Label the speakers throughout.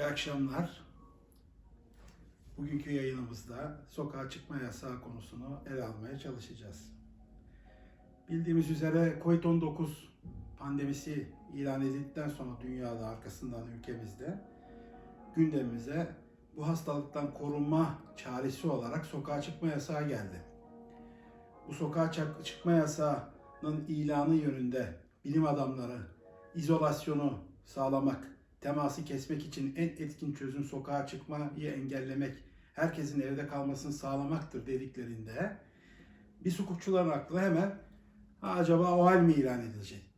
Speaker 1: İyi akşamlar. Bugünkü yayınımızda sokağa çıkma yasağı konusunu ele almaya çalışacağız. Bildiğimiz üzere COVID-19 pandemisi ilan edildikten sonra dünyada arkasından ülkemizde gündemimize bu hastalıktan korunma çaresi olarak sokağa çıkma yasağı geldi. Bu sokağa çık- çıkma yasağının ilanı yönünde bilim adamları izolasyonu sağlamak, teması kesmek için en etkin çözüm sokağa çıkmayı engellemek, herkesin evde kalmasını sağlamaktır dediklerinde biz hukukçuların aklına hemen "Ha, acaba o hal mi ilan edilecek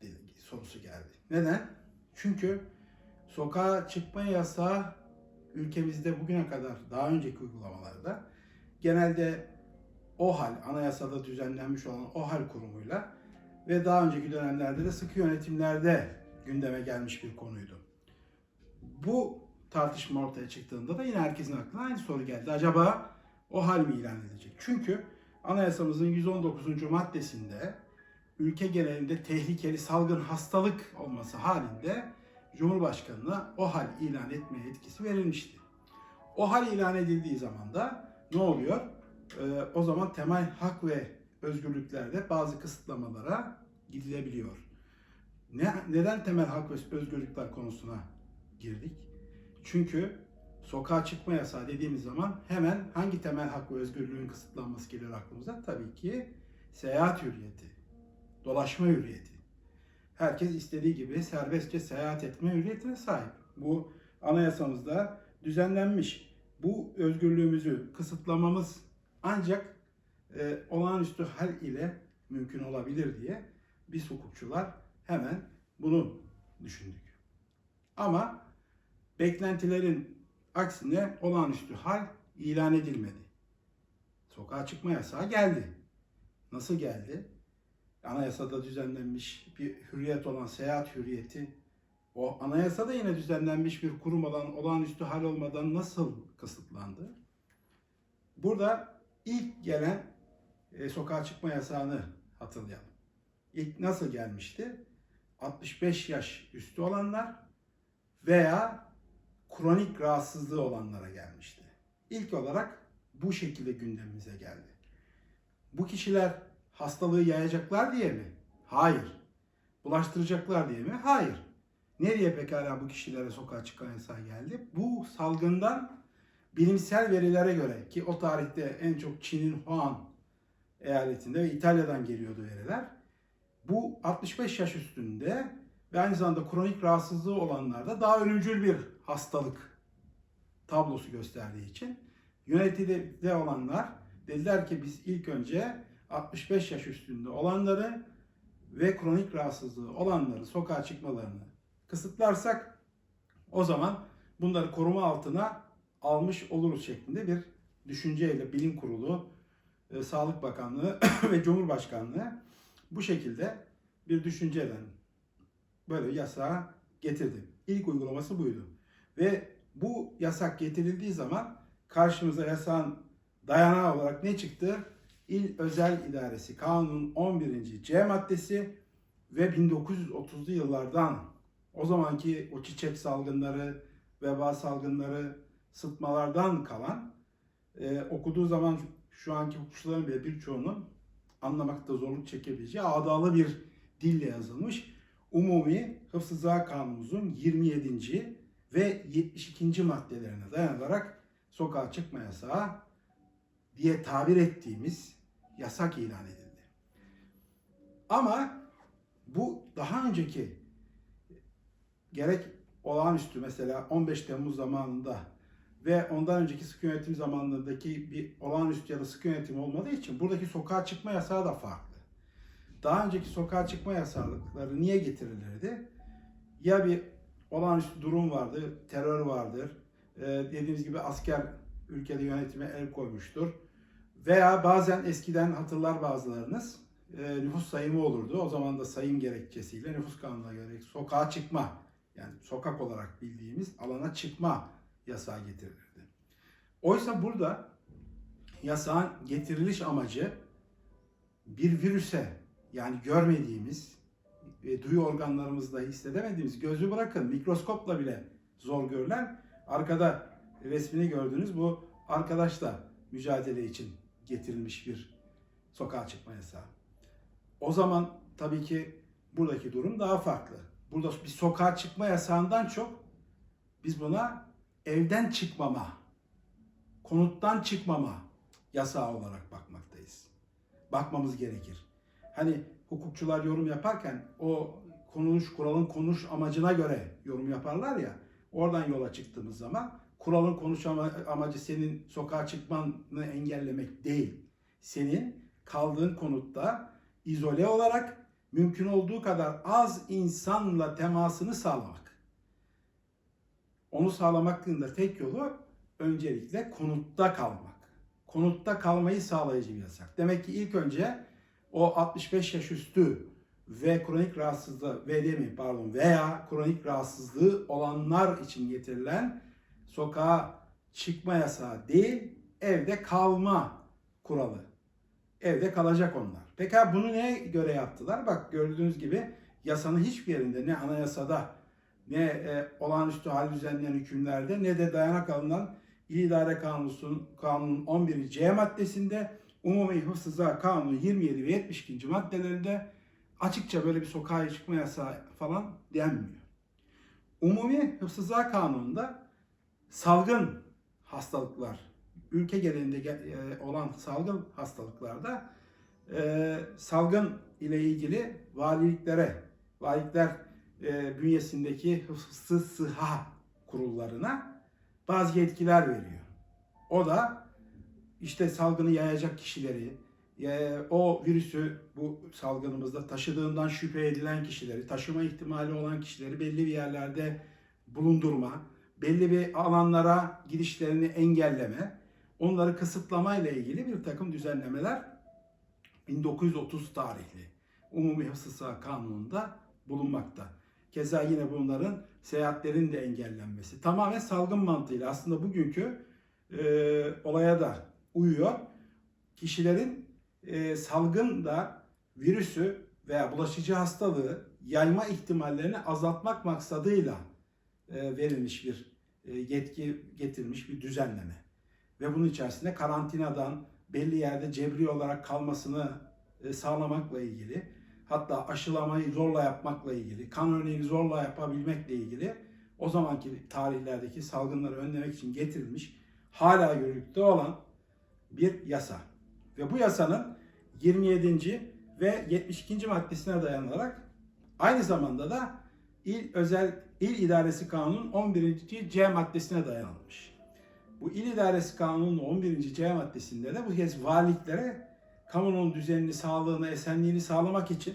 Speaker 1: sorusu geldi. Neden? Çünkü sokağa çıkma yasağı ülkemizde bugüne kadar daha önceki uygulamalarda genelde OHAL, anayasada düzenlenmiş olan OHAL kurumuyla ve daha önceki dönemlerde de sıkı yönetimlerde gündeme gelmiş bir konuydu. Bu tartışma ortaya çıktığında da yine herkesin aklına aynı soru geldi. Acaba o hal mi ilan edilecek? Çünkü anayasamızın 119. maddesinde ülke genelinde tehlikeli salgın hastalık olması halinde Cumhurbaşkanı'na o hal ilan etme yetkisi verilmişti. O hal ilan edildiği zaman da ne oluyor? Ee, o zaman temel hak ve özgürlüklerde bazı kısıtlamalara gidilebiliyor. Ne, neden temel hak ve özgürlükler konusuna girdik? Çünkü sokağa çıkma yasağı dediğimiz zaman hemen hangi temel hak ve özgürlüğün kısıtlanması geliyor aklımıza? Tabii ki seyahat hürriyeti, dolaşma hürriyeti. Herkes istediği gibi serbestçe seyahat etme hürriyetine sahip. Bu anayasamızda düzenlenmiş. Bu özgürlüğümüzü kısıtlamamız ancak e, olağanüstü hal ile mümkün olabilir diye biz hukukçular hemen bunu düşündük. Ama beklentilerin aksine olağanüstü hal ilan edilmedi. Sokağa çıkma yasağı geldi. Nasıl geldi? Anayasada düzenlenmiş bir hürriyet olan seyahat hürriyeti o anayasada yine düzenlenmiş bir kurum olan olağanüstü hal olmadan nasıl kısıtlandı? Burada ilk gelen e, sokağa çıkma yasağını hatırlayalım. İlk nasıl gelmişti? 65 yaş üstü olanlar veya kronik rahatsızlığı olanlara gelmişti. İlk olarak bu şekilde gündemimize geldi. Bu kişiler hastalığı yayacaklar diye mi? Hayır. Bulaştıracaklar diye mi? Hayır. Nereye pekala bu kişilere sokağa çıkan yasağı geldi? Bu salgından bilimsel verilere göre ki o tarihte en çok Çin'in Wuhan eyaletinde ve İtalya'dan geliyordu veriler. Bu 65 yaş üstünde ve aynı zamanda kronik rahatsızlığı olanlarda daha ölümcül bir hastalık tablosu gösterdiği için yönetimde olanlar dediler ki biz ilk önce 65 yaş üstünde olanları ve kronik rahatsızlığı olanları sokağa çıkmalarını kısıtlarsak o zaman bunları koruma altına almış oluruz şeklinde bir düşünceyle bilim kurulu, e, Sağlık Bakanlığı ve Cumhurbaşkanlığı bu şekilde bir düşünceyle böyle yasağı getirdi. İlk uygulaması buydu. Ve bu yasak getirildiği zaman karşımıza yasağın dayanağı olarak ne çıktı? İl Özel İdaresi Kanunun 11. C maddesi ve 1930'lu yıllardan o zamanki o çiçek salgınları, veba salgınları, sıtmalardan kalan e, okuduğu zaman şu anki hukukçuların bile birçoğunun anlamakta zorluk çekebileceği adalı bir dille yazılmış Umumi Hıfzı Kanunumuzun 27. ve 72. maddelerine dayanarak sokağa çıkma yasağı diye tabir ettiğimiz yasak ilan edildi. Ama bu daha önceki gerek olağanüstü mesela 15 Temmuz zamanında ve ondan önceki sıkı yönetim zamanındaki bir olağanüstü ya da sıkı yönetim olmadığı için buradaki sokağa çıkma yasağı da farklı. Daha önceki sokağa çıkma yasakları niye getirilirdi? Ya bir olağanüstü durum vardı, terör vardır, ee, dediğimiz gibi asker ülkede yönetime el koymuştur. Veya bazen eskiden hatırlar bazılarınız e, nüfus sayımı olurdu. O zaman da sayım gerekçesiyle nüfus kanununa göre sokağa çıkma yani sokak olarak bildiğimiz alana çıkma yasağı getirilirdi. Oysa burada yasağın getiriliş amacı bir virüse yani görmediğimiz ve duyu organlarımızda hissedemediğimiz gözü bırakın mikroskopla bile zor görülen Arkada resmini gördünüz. Bu arkadaş da mücadele için getirilmiş bir sokağa çıkma yasağı. O zaman tabii ki buradaki durum daha farklı. Burada bir sokağa çıkma yasağından çok biz buna evden çıkmama, konuttan çıkmama yasağı olarak bakmaktayız. Bakmamız gerekir. Hani hukukçular yorum yaparken o konuş, kuralın konuş amacına göre yorum yaparlar ya. Oradan yola çıktığımız zaman kuralın konuş ama- amacı senin sokağa çıkmanı engellemek değil. Senin kaldığın konutta izole olarak mümkün olduğu kadar az insanla temasını sağlamak. Onu sağlamakın da tek yolu öncelikle konutta kalmak. Konutta kalmayı sağlayıcı bir yasak. Demek ki ilk önce o 65 yaş üstü ve kronik rahatsızlığı ve mi pardon veya kronik rahatsızlığı olanlar için getirilen sokağa çıkma yasağı değil evde kalma kuralı. Evde kalacak onlar. Peki bunu neye göre yaptılar? Bak gördüğünüz gibi yasanın hiçbir yerinde ne anayasada ne e, olağanüstü hal düzenleyen hükümlerde ne de dayanak alınan İl İdare Kanunu'nun kanunun 11. C maddesinde Umumi Hıfzıza Kanunu 27 ve 72. maddelerinde açıkça böyle bir sokağa çıkma yasağı falan denmiyor. Umumi Hıfzıza Kanunu'nda salgın hastalıklar, ülke genelinde ge- e, olan salgın hastalıklarda e, salgın ile ilgili valiliklere, valilikler e, bünyesindeki hıfzı sıha kurullarına bazı yetkiler veriyor. O da işte salgını yayacak kişileri, e, o virüsü bu salgınımızda taşıdığından şüphe edilen kişileri, taşıma ihtimali olan kişileri belli bir yerlerde bulundurma, belli bir alanlara girişlerini engelleme, onları kısıtlama ile ilgili bir takım düzenlemeler 1930 tarihli Umumi Hıfzı Kanunu'nda bulunmakta. Keza yine bunların seyahatlerin de engellenmesi. Tamamen salgın mantığıyla aslında bugünkü e, olaya da uyuyor. Kişilerin e, salgında virüsü veya bulaşıcı hastalığı yayma ihtimallerini azaltmak maksadıyla e, verilmiş bir e, yetki getirmiş bir düzenleme. Ve bunun içerisinde karantinadan belli yerde cebri olarak kalmasını e, sağlamakla ilgili hatta aşılamayı zorla yapmakla ilgili, kan örneğini zorla yapabilmekle ilgili o zamanki tarihlerdeki salgınları önlemek için getirilmiş, hala yürürlükte olan bir yasa. Ve bu yasanın 27. ve 72. maddesine dayanarak aynı zamanda da İl Özel İl İdaresi Kanunu'nun 11. C maddesine dayanılmış. Bu İl İdaresi Kanunu'nun 11. C maddesinde de bu kez valiliklere kamunun düzenini, sağlığını, esenliğini sağlamak için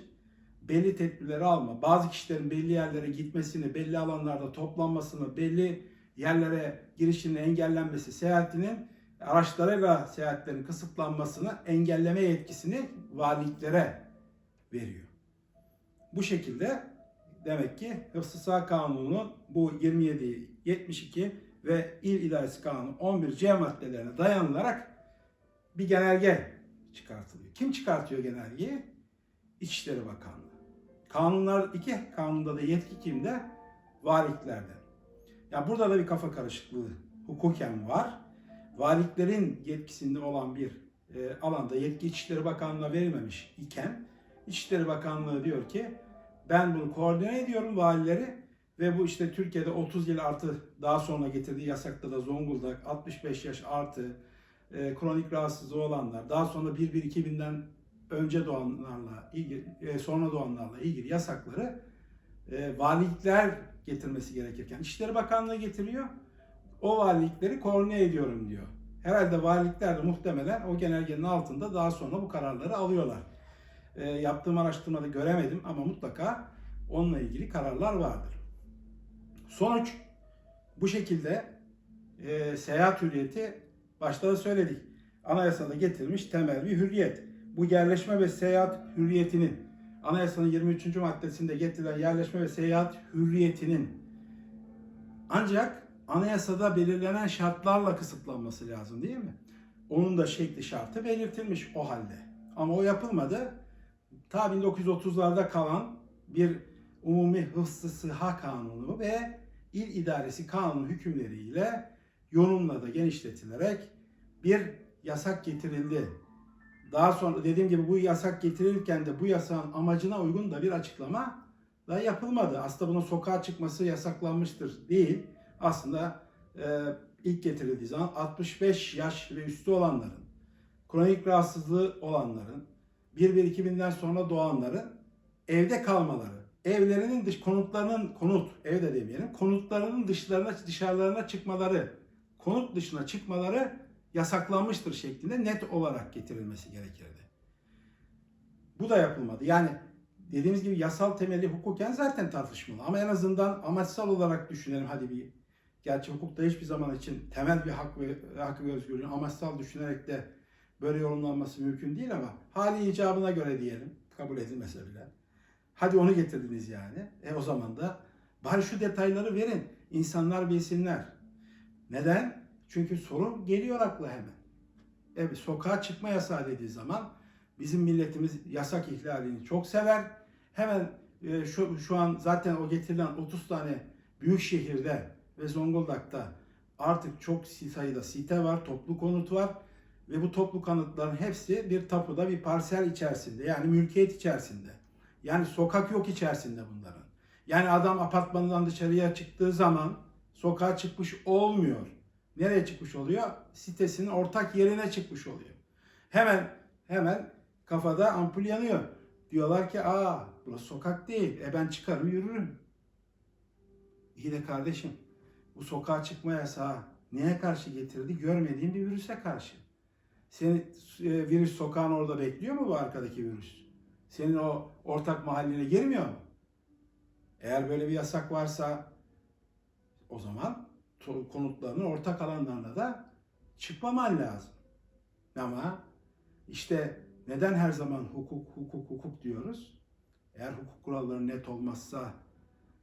Speaker 1: belli tedbirleri alma, bazı kişilerin belli yerlere gitmesini, belli alanlarda toplanmasını, belli yerlere girişinin engellenmesi, seyahatinin araçlarıyla seyahatlerin kısıtlanmasını engelleme yetkisini valiliklere veriyor. Bu şekilde demek ki Hıfzı Sıha Kanunu'nun bu 27, 72 ve İl İdaresi Kanunu 11 C maddelerine dayanılarak bir genelge çıkartılıyor. Kim çıkartıyor genelgeyi? İçişleri Bakanlığı. Kanunlar iki kanunda da yetki kimde? Valiliklerde. Ya burada da bir kafa karışıklığı hukuken var. Valiliklerin yetkisinde olan bir e, alanda yetki İçişleri Bakanlığı'na verilmemiş iken İçişleri Bakanlığı diyor ki ben bunu koordine ediyorum valileri ve bu işte Türkiye'de 30 yıl artı daha sonra getirdiği yasakta da Zonguldak 65 yaş artı e, kronik rahatsızlığı olanlar daha sonra 1-1-2000'den önce doğanlarla ilgili, e, sonra doğanlarla ilgili yasakları e, valilikler getirmesi gerekirken İçişleri Bakanlığı getiriyor. O valilikleri koordine ediyorum diyor. Herhalde valilikler de muhtemelen o genelgenin altında daha sonra bu kararları alıyorlar. E, yaptığım araştırmada göremedim ama mutlaka onunla ilgili kararlar vardır. Sonuç bu şekilde e, seyahat hürriyeti başta da söyledik. Anayasada getirilmiş temel bir hürriyet. Bu yerleşme ve seyahat hürriyetinin anayasanın 23. maddesinde getirilen yerleşme ve seyahat hürriyetinin ancak anayasada belirlenen şartlarla kısıtlanması lazım değil mi? Onun da şekli şartı belirtilmiş o halde. Ama o yapılmadı. Ta 1930'larda kalan bir umumi hıfzı sıha kanunu ve il idaresi kanun hükümleriyle yorumla da genişletilerek bir yasak getirildi. Daha sonra dediğim gibi bu yasak getirilirken de bu yasağın amacına uygun da bir açıklama da yapılmadı. Aslında bunun sokağa çıkması yasaklanmıştır değil. Aslında e, ilk getirildiği zaman 65 yaş ve üstü olanların, kronik rahatsızlığı olanların, 1-1-2000'den sonra doğanların evde kalmaları, evlerinin dış konutlarının konut, evde demeyelim, konutlarının dışlarına dışarılarına çıkmaları, konut dışına çıkmaları yasaklanmıştır şeklinde net olarak getirilmesi gerekirdi. Bu da yapılmadı. Yani dediğimiz gibi yasal temeli hukuken zaten tartışmalı ama en azından amaçsal olarak düşünelim hadi bir gerçi hukukta hiçbir zaman için temel bir hak ve hak ve özgürlüğün amaçsal düşünerek de böyle yorumlanması mümkün değil ama hali icabına göre diyelim kabul edilmese bile. Hadi onu getirdiniz yani. E o zaman da bari şu detayları verin. insanlar bilsinler. Neden? Çünkü sorun geliyor akla hemen. Evet, sokağa çıkma yasağı dediği zaman bizim milletimiz yasak ihlalini çok sever. Hemen e, şu, şu an zaten o getirilen 30 tane büyük şehirde ve Zonguldak'ta artık çok sayıda site var, toplu konut var ve bu toplu konutların hepsi bir tapuda, bir parsel içerisinde yani mülkiyet içerisinde. Yani sokak yok içerisinde bunların. Yani adam apartmanından dışarıya çıktığı zaman sokağa çıkmış olmuyor. Nereye çıkmış oluyor? Sitesinin ortak yerine çıkmış oluyor. Hemen hemen kafada ampul yanıyor. Diyorlar ki aa burası sokak değil. E ben çıkarım yürürüm. İyi de kardeşim bu sokağa çıkma yasağı neye karşı getirildi? Görmediğin bir virüse karşı. Senin e, virüs sokağın orada bekliyor mu bu arkadaki virüs? Senin o ortak mahalline girmiyor mu? Eğer böyle bir yasak varsa o zaman konutlarının ortak alanlarına da çıkmaman lazım. Ama işte neden her zaman hukuk hukuk hukuk diyoruz? Eğer hukuk kuralları net olmazsa,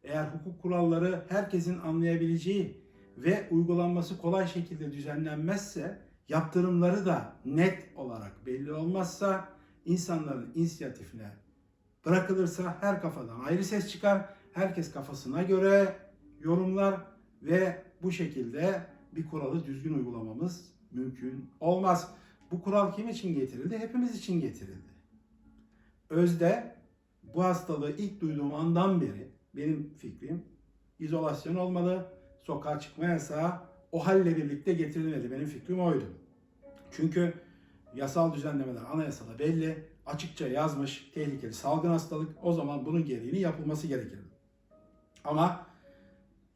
Speaker 1: eğer hukuk kuralları herkesin anlayabileceği ve uygulanması kolay şekilde düzenlenmezse, yaptırımları da net olarak belli olmazsa, insanların inisiyatifine bırakılırsa her kafadan ayrı ses çıkar. Herkes kafasına göre yorumlar ve bu şekilde bir kuralı düzgün uygulamamız mümkün olmaz. Bu kural kim için getirildi? Hepimiz için getirildi. Özde bu hastalığı ilk duyduğum andan beri benim fikrim izolasyon olmalı, sokağa çıkma yasağı o halle birlikte getirilmeli. Benim fikrim oydu. Çünkü yasal düzenlemeler anayasada belli, açıkça yazmış tehlikeli salgın hastalık. O zaman bunun gereğini yapılması gerekirdi. Ama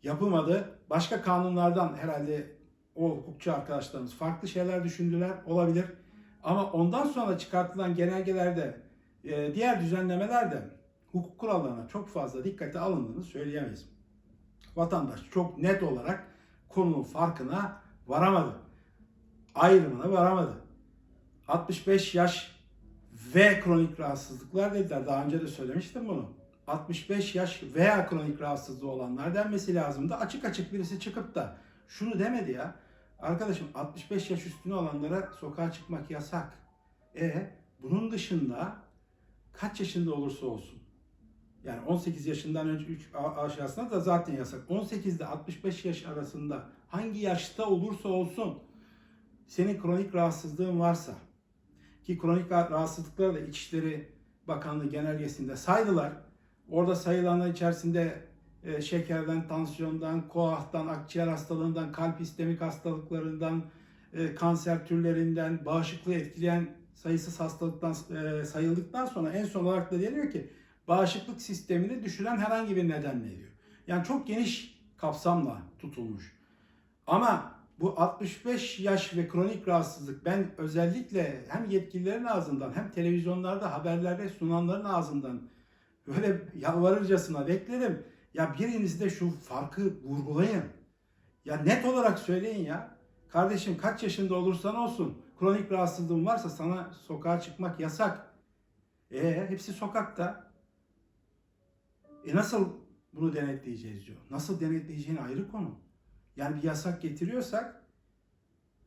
Speaker 1: yapılmadı. Başka kanunlardan herhalde o hukukçu arkadaşlarımız farklı şeyler düşündüler olabilir. Ama ondan sonra çıkartılan genelgelerde e, diğer düzenlemelerde hukuk kurallarına çok fazla dikkate alındığını söyleyemeyiz. Vatandaş çok net olarak konunun farkına varamadı. Ayrımına varamadı. 65 yaş ve kronik rahatsızlıklar dediler. Daha önce de söylemiştim bunu. 65 yaş veya kronik rahatsızlığı olanlar denmesi lazımdı. Açık açık birisi çıkıp da şunu demedi ya. Arkadaşım 65 yaş üstüne olanlara sokağa çıkmak yasak. E bunun dışında kaç yaşında olursa olsun. Yani 18 yaşından önce 3 aşağısına da zaten yasak. 18 ile 65 yaş arasında hangi yaşta olursa olsun senin kronik rahatsızlığın varsa ki kronik rahatsızlıkları da İçişleri Bakanlığı genelgesinde saydılar. Orada sayılanlar içerisinde e, şekerden, tansiyondan, koahtan, akciğer hastalığından, kalp istemik hastalıklarından, e, kanser türlerinden, bağışıklığı etkileyen sayısız hastalıktan e, sayıldıktan sonra en son olarak da deniyor ki bağışıklık sistemini düşüren herhangi bir nedenle diyor. Yani çok geniş kapsamla tutulmuş. Ama bu 65 yaş ve kronik rahatsızlık ben özellikle hem yetkililerin ağzından hem televizyonlarda haberlerde sunanların ağzından böyle yalvarırcasına bekledim. Ya biriniz de şu farkı vurgulayın. Ya net olarak söyleyin ya. Kardeşim kaç yaşında olursan olsun kronik rahatsızlığın varsa sana sokağa çıkmak yasak. E hepsi sokakta. E nasıl bunu denetleyeceğiz diyor. Nasıl denetleyeceğin ayrı konu. Yani bir yasak getiriyorsak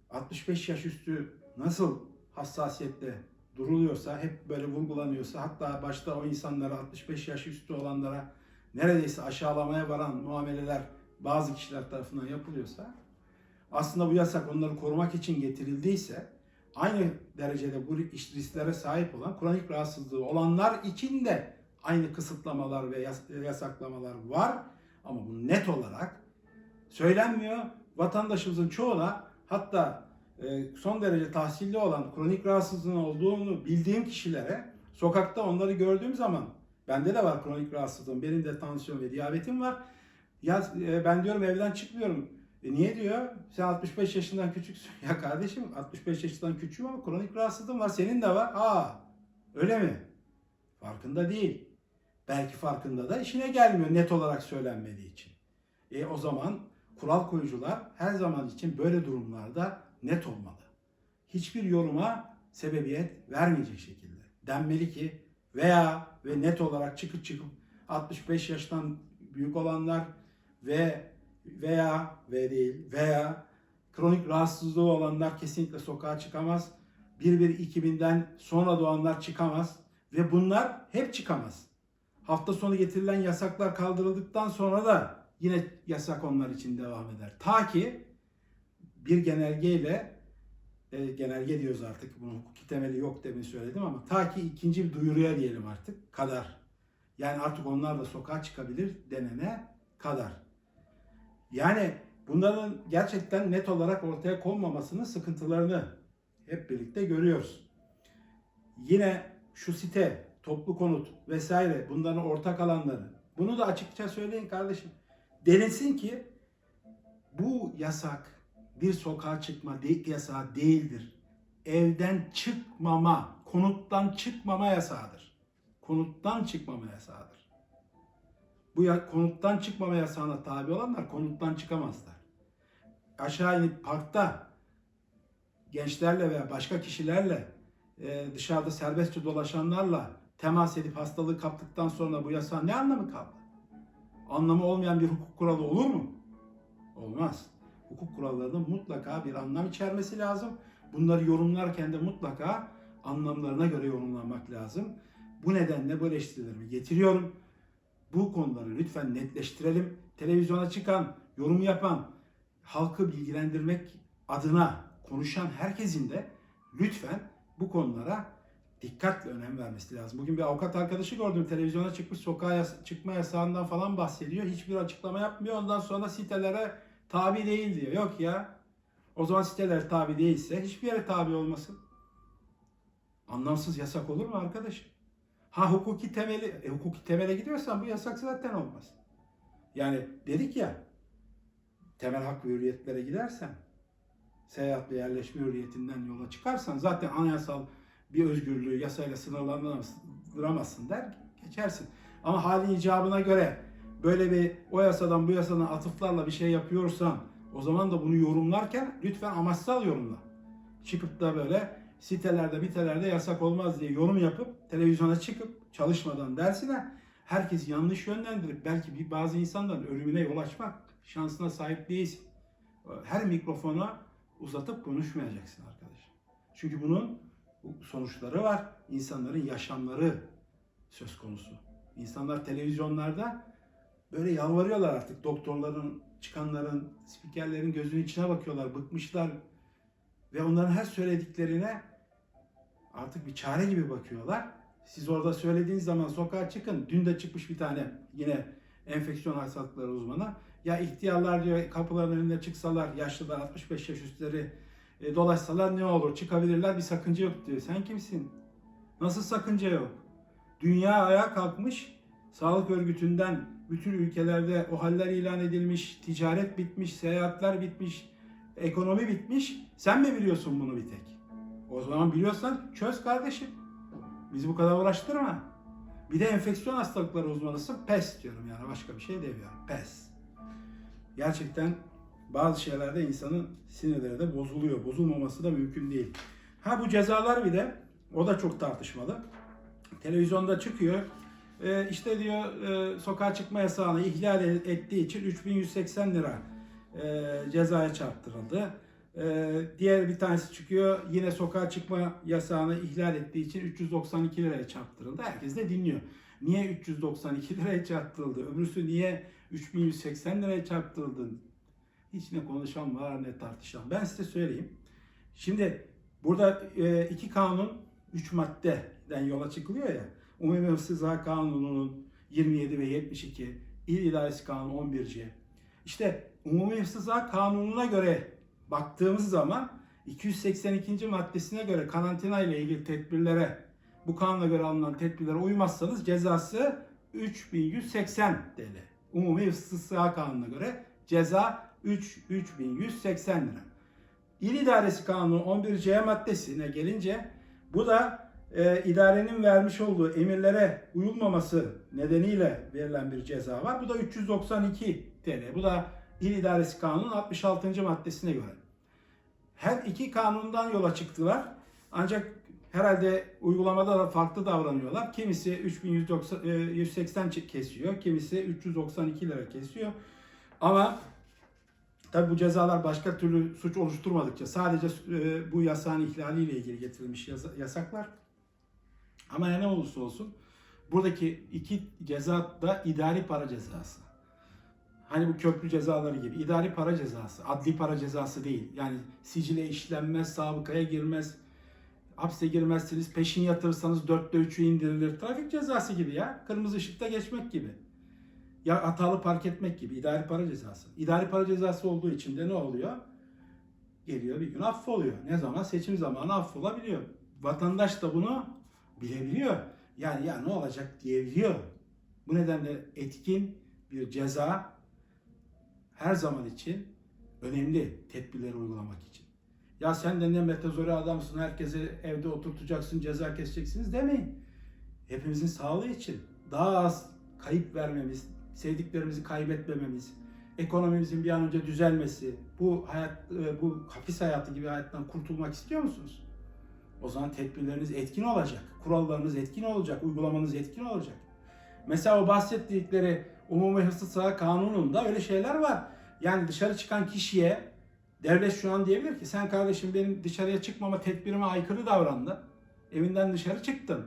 Speaker 1: 65 yaş üstü nasıl hassasiyetle duruluyorsa, hep böyle vurgulanıyorsa, hatta başta o insanlara 65 yaş üstü olanlara neredeyse aşağılamaya varan muameleler bazı kişiler tarafından yapılıyorsa aslında bu yasak onları korumak için getirildiyse aynı derecede bu risklere sahip olan kronik rahatsızlığı olanlar için de aynı kısıtlamalar ve yas- yasaklamalar var ama bu net olarak söylenmiyor. Vatandaşımızın çoğuna hatta e, son derece tahsilli olan kronik rahatsızlığın olduğunu bildiğim kişilere sokakta onları gördüğüm zaman bende de var kronik rahatsızlığım. Benim de tansiyon ve diyabetim var. Ya e, ben diyorum evden çıkmıyorum. E niye diyor? Sen 65 yaşından küçüksün. Ya kardeşim 65 yaşından küçüğüm ama kronik rahatsızlığım var. Senin de var. Aa öyle mi? Farkında değil. Belki farkında da işine gelmiyor net olarak söylenmediği için. E o zaman kural koyucular her zaman için böyle durumlarda net olmalı. Hiçbir yoruma sebebiyet vermeyecek şekilde. Denmeli ki veya ve net olarak çıkıp çıkıp 65 yaştan büyük olanlar ve veya ve değil veya kronik rahatsızlığı olanlar kesinlikle sokağa çıkamaz. 1-1-2000'den sonra doğanlar çıkamaz ve bunlar hep çıkamaz. Hafta sonu getirilen yasaklar kaldırıldıktan sonra da yine yasak onlar için devam eder. Ta ki bir genelgeyle e, genelge diyoruz artık bunun hukuki temeli yok demin söyledim ama ta ki ikinci bir duyuruya diyelim artık kadar. Yani artık onlar da sokağa çıkabilir denene kadar. Yani bunların gerçekten net olarak ortaya konmamasının sıkıntılarını hep birlikte görüyoruz. Yine şu site, toplu konut vesaire bunların ortak alanları. Bunu da açıkça söyleyin kardeşim. Denilsin ki bu yasak bir sokağa çıkma de- yasağı değildir. Evden çıkmama, konuttan çıkmama yasağıdır. Konuttan çıkmama yasağıdır. Bu ya, konuttan çıkmama yasağına tabi olanlar konuttan çıkamazlar. Aşağı inip parkta gençlerle veya başka kişilerle e, dışarıda serbestçe dolaşanlarla temas edip hastalığı kaptıktan sonra bu yasağın ne anlamı kaldı? Anlamı olmayan bir hukuk kuralı olur mu? Olmaz. Hukuk kurallarının mutlaka bir anlam içermesi lazım. Bunları yorumlarken de mutlaka anlamlarına göre yorumlamak lazım. Bu nedenle bu eleştirilerimi getiriyorum. Bu konuları lütfen netleştirelim. Televizyona çıkan, yorum yapan, halkı bilgilendirmek adına konuşan herkesin de lütfen bu konulara dikkatle önem vermesi lazım. Bugün bir avukat arkadaşı gördüm televizyona çıkmış sokağa yas- çıkma yasağından falan bahsediyor. Hiçbir açıklama yapmıyor. Ondan sonra sitelere tabi değil diyor. Yok ya. O zaman siteler tabi değilse hiçbir yere tabi olmasın. Anlamsız yasak olur mu arkadaş? Ha hukuki temeli, e, hukuki temele gidiyorsan bu yasak zaten olmaz. Yani dedik ya temel hak ve hürriyetlere gidersen seyahat ve yerleşme hürriyetinden yola çıkarsan zaten anayasal bir özgürlüğü yasayla sınırlandıramazsın der geçersin. Ama hali icabına göre böyle bir o yasadan bu yasadan atıflarla bir şey yapıyorsan o zaman da bunu yorumlarken lütfen amaçsal yorumla. Çıkıp da böyle sitelerde bitelerde yasak olmaz diye yorum yapıp televizyona çıkıp çalışmadan dersine herkes yanlış yönlendirip belki bir bazı insanların ölümüne yol açmak şansına sahip değilsin. Her mikrofona uzatıp konuşmayacaksın arkadaş. Çünkü bunun sonuçları var. İnsanların yaşamları söz konusu. İnsanlar televizyonlarda böyle yalvarıyorlar artık doktorların, çıkanların, spikerlerin gözünün içine bakıyorlar, bıkmışlar ve onların her söylediklerine artık bir çare gibi bakıyorlar. Siz orada söylediğiniz zaman sokağa çıkın. Dün de çıkmış bir tane yine enfeksiyon hastalıkları uzmanı. Ya ihtiyarlar diyor kapıların önüne çıksalar, yaşlılar 65 yaş üstleri e, dolaşsalar ne olur? Çıkabilirler bir sakınca yok diyor. Sen kimsin? Nasıl sakınca yok? Dünya ayağa kalkmış. Sağlık örgütünden bütün ülkelerde o haller ilan edilmiş, ticaret bitmiş, seyahatler bitmiş, ekonomi bitmiş. Sen mi biliyorsun bunu bir tek? O zaman biliyorsan çöz kardeşim. Bizi bu kadar uğraştırma. Bir de enfeksiyon hastalıkları uzmanısın. Pes diyorum yani başka bir şey demiyorum. Pes. Gerçekten bazı şeylerde insanın sinirleri de bozuluyor. Bozulmaması da mümkün değil. Ha bu cezalar bir de o da çok tartışmalı. Televizyonda çıkıyor. Ee, işte diyor e, sokağa çıkma yasağını ihlal ettiği için 3180 lira e, cezaya çarptırıldı. Ee, diğer bir tanesi çıkıyor yine sokağa çıkma yasağını ihlal ettiği için 392 liraya çarptırıldı. Herkes de dinliyor. Niye 392 liraya çarptırıldı? Öbürsü niye 3180 liraya çarptırıldın. Hiç ne konuşan var ne tartışan. Ben size söyleyeyim. Şimdi burada e, iki kanun 3 maddeden yola çıkılıyor ya. Umumi Hıfzı Kanunu'nun 27 ve 72, İl İdaresi Kanunu 11C. İşte Umumi Hıfzı Kanunu'na göre baktığımız zaman 282. maddesine göre karantina ile ilgili tedbirlere bu kanuna göre alınan tedbirlere uymazsanız cezası 3180 TL. Umumi Hıfzı Kanunu'na göre ceza 3 3180 lira. İl İdaresi Kanunu 11C maddesine gelince bu da e, idarenin vermiş olduğu emirlere uyulmaması nedeniyle verilen bir ceza var. Bu da 392 TL. Bu da İl İdaresi Kanunu'nun 66. maddesine göre. Her iki kanundan yola çıktılar. Ancak herhalde uygulamada da farklı davranıyorlar. Kimisi 3180 kesiyor, kimisi 392 lira kesiyor. Ama Tabi bu cezalar başka türlü suç oluşturmadıkça sadece e, bu yasağın ihlaliyle ilgili getirilmiş yasa- yasaklar. Ama ne olursa olsun buradaki iki ceza da idari para cezası. Hani bu köprü cezaları gibi idari para cezası, adli para cezası değil. Yani sicile işlenmez, sabıkaya girmez, hapse girmezsiniz, peşin yatırırsanız dörtte üçü indirilir. Trafik cezası gibi ya, kırmızı ışıkta geçmek gibi. Ya hatalı park etmek gibi idari para cezası. İdari para cezası olduğu için de ne oluyor? Geliyor bir gün affoluyor. Ne zaman? Seçim zamanı affolabiliyor. Vatandaş da bunu bilebiliyor. Yani ya ne olacak diyebiliyor. Bu nedenle etkin bir ceza her zaman için önemli tedbirleri uygulamak için. Ya sen de ne metazori adamsın, herkesi evde oturtacaksın, ceza keseceksiniz demeyin. Hepimizin sağlığı için daha az kayıp vermemiz, sevdiklerimizi kaybetmememiz, ekonomimizin bir an önce düzelmesi, bu hayat e, bu hapis hayatı gibi hayattan kurtulmak istiyor musunuz? O zaman tedbirleriniz etkin olacak, kurallarınız etkin olacak, uygulamanız etkin olacak. Mesela o bahsettikleri Umumi Hıfzı Sıha Kanunu'nda öyle şeyler var. Yani dışarı çıkan kişiye devlet şu an diyebilir ki sen kardeşim benim dışarıya çıkmama tedbirime aykırı davrandın. Evinden dışarı çıktın.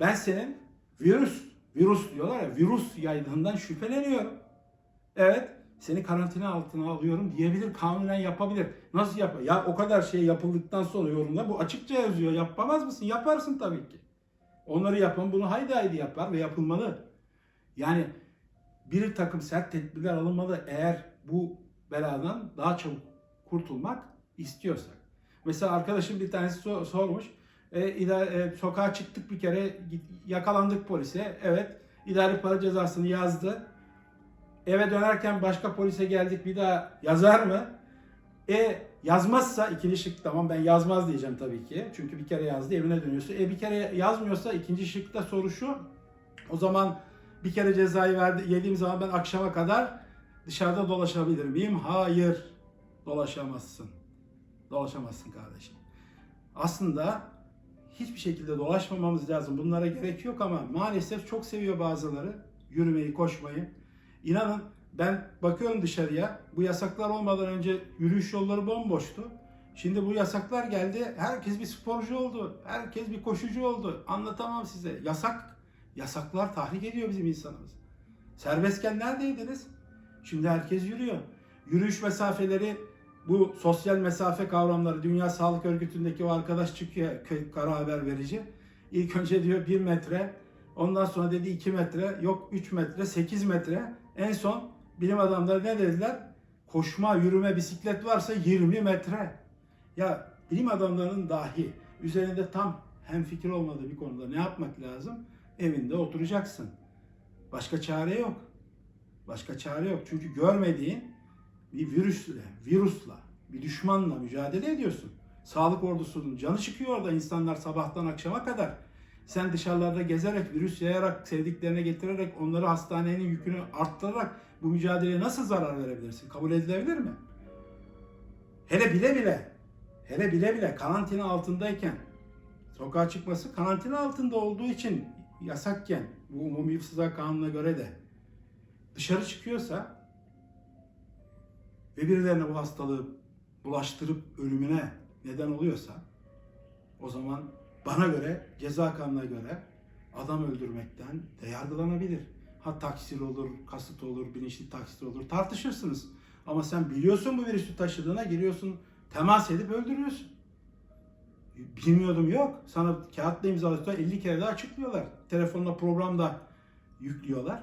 Speaker 1: Ben senin virüs virüs diyorlar ya virüs yaydığından şüpheleniyorum. Evet seni karantina altına alıyorum diyebilir kanunen yapabilir. Nasıl yapar? Ya o kadar şey yapıldıktan sonra yorumda bu açıkça yazıyor. Yapamaz mısın? Yaparsın tabii ki. Onları yapan bunu haydi haydi yapar ve yapılmalı. Yani bir takım sert tedbirler alınmalı eğer bu beladan daha çabuk kurtulmak istiyorsak. Mesela arkadaşım bir tanesi sor- sormuş. E, ida- e, sokağa çıktık bir kere yakalandık polise. Evet idari para cezasını yazdı. Eve dönerken başka polise geldik bir daha yazar mı? E yazmazsa ikinci şık tamam ben yazmaz diyeceğim tabii ki. Çünkü bir kere yazdı evine dönüyorsa. E bir kere yazmıyorsa ikinci şıkta soru şu. O zaman bir kere cezayı verdi, yediğim zaman ben akşama kadar dışarıda dolaşabilir miyim? Hayır. Dolaşamazsın. Dolaşamazsın kardeşim. Aslında hiçbir şekilde dolaşmamamız lazım. Bunlara gerek yok ama maalesef çok seviyor bazıları yürümeyi, koşmayı. İnanın ben bakıyorum dışarıya. Bu yasaklar olmadan önce yürüyüş yolları bomboştu. Şimdi bu yasaklar geldi. Herkes bir sporcu oldu. Herkes bir koşucu oldu. Anlatamam size. Yasak, yasaklar tahrik ediyor bizim insanımızı. Serbestken neredeydiniz? Şimdi herkes yürüyor. Yürüyüş mesafeleri bu sosyal mesafe kavramları Dünya Sağlık Örgütü'ndeki o arkadaş çıkıyor kara haber verici. İlk önce diyor 1 metre, ondan sonra dedi 2 metre, yok 3 metre, 8 metre. En son bilim adamları ne dediler? Koşma, yürüme, bisiklet varsa 20 metre. Ya bilim adamlarının dahi üzerinde tam hemfikir olmadığı bir konuda ne yapmak lazım? Evinde oturacaksın. Başka çare yok. Başka çare yok. Çünkü görmediğin bir virüsle, virüsla, bir düşmanla mücadele ediyorsun. Sağlık ordusunun canı çıkıyor orada insanlar sabahtan akşama kadar. Sen dışarılarda gezerek, virüs yayarak, sevdiklerine getirerek, onları hastanenin yükünü arttırarak bu mücadeleye nasıl zarar verebilirsin? Kabul edilebilir mi? Hele bile bile, hele bile bile karantina altındayken, sokağa çıkması karantina altında olduğu için yasakken, bu umumi hıfzı kanununa göre de dışarı çıkıyorsa ve birilerine bu hastalığı bulaştırıp ölümüne neden oluyorsa o zaman bana göre ceza kanuna göre adam öldürmekten de yargılanabilir. Ha taksir olur, kasıt olur, bilinçli taksir olur. Tartışırsınız. Ama sen biliyorsun bu virüsü taşıdığına giriyorsun, temas edip öldürüyorsun. Bilmiyordum yok. Sana kağıtla imzalatıyorlar, 50 kere daha açıklıyorlar. Telefonla programda yüklüyorlar.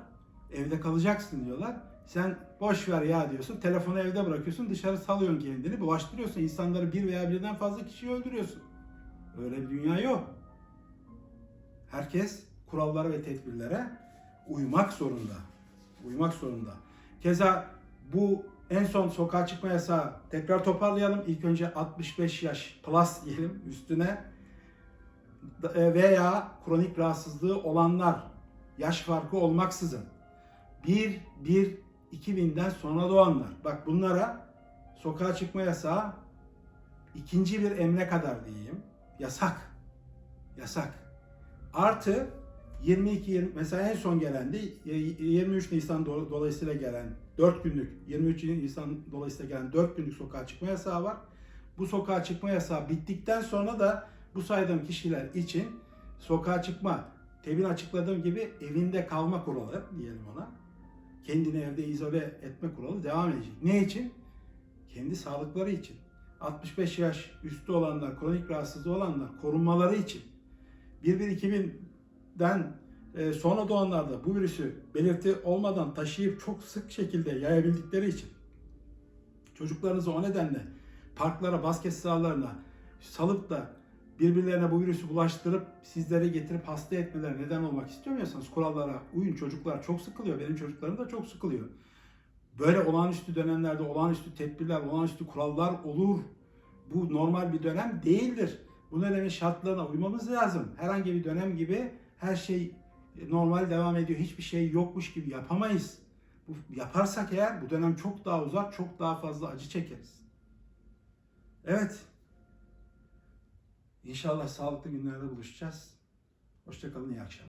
Speaker 1: Evde kalacaksın diyorlar. Sen boş ver ya diyorsun. Telefonu evde bırakıyorsun. Dışarı salıyorsun kendini. Bulaştırıyorsun. İnsanları bir veya birden fazla kişiyi öldürüyorsun. Öyle bir dünya yok. Herkes kurallara ve tedbirlere uymak zorunda. Uymak zorunda. Keza bu en son sokağa çıkma yasağı tekrar toparlayalım. İlk önce 65 yaş plus diyelim üstüne e, veya kronik rahatsızlığı olanlar yaş farkı olmaksızın 1 1 2000'den sonra doğanlar. Bak bunlara sokağa çıkma yasağı ikinci bir emre kadar diyeyim. Yasak. Yasak. Artı 22 20 mesela en son gelendi e, 23 Nisan do- dolayısıyla gelen 4 günlük 23 Nisan dolayısıyla gelen 4 günlük sokağa çıkma yasağı var. Bu sokağa çıkma yasağı bittikten sonra da bu saydığım kişiler için sokağa çıkma temin açıkladığım gibi evinde kalma kuralı diyelim ona. Kendini evde izole etme kuralı devam edecek. Ne için? Kendi sağlıkları için. 65 yaş üstü olanlar, kronik rahatsızlığı olanlar korunmaları için. 1-1-2000'den e, sonra doğanlar da bu virüsü belirti olmadan taşıyıp çok sık şekilde yayabildikleri için çocuklarınızı o nedenle parklara, basket sahalarına salıp da birbirlerine bu virüsü bulaştırıp sizlere getirip hasta etmelerine neden olmak istemiyorsanız kurallara uyun. Çocuklar çok sıkılıyor. Benim çocuklarım da çok sıkılıyor. Böyle olağanüstü dönemlerde olağanüstü tedbirler, olağanüstü kurallar olur. Bu normal bir dönem değildir. Bu dönemin şartlarına uymamız lazım. Herhangi bir dönem gibi her şey normal devam ediyor. Hiçbir şey yokmuş gibi yapamayız. Yaparsak eğer bu dönem çok daha uzar, çok daha fazla acı çekeriz. Evet. İnşallah sağlıklı günlerde buluşacağız. Hoşçakalın, iyi akşamlar.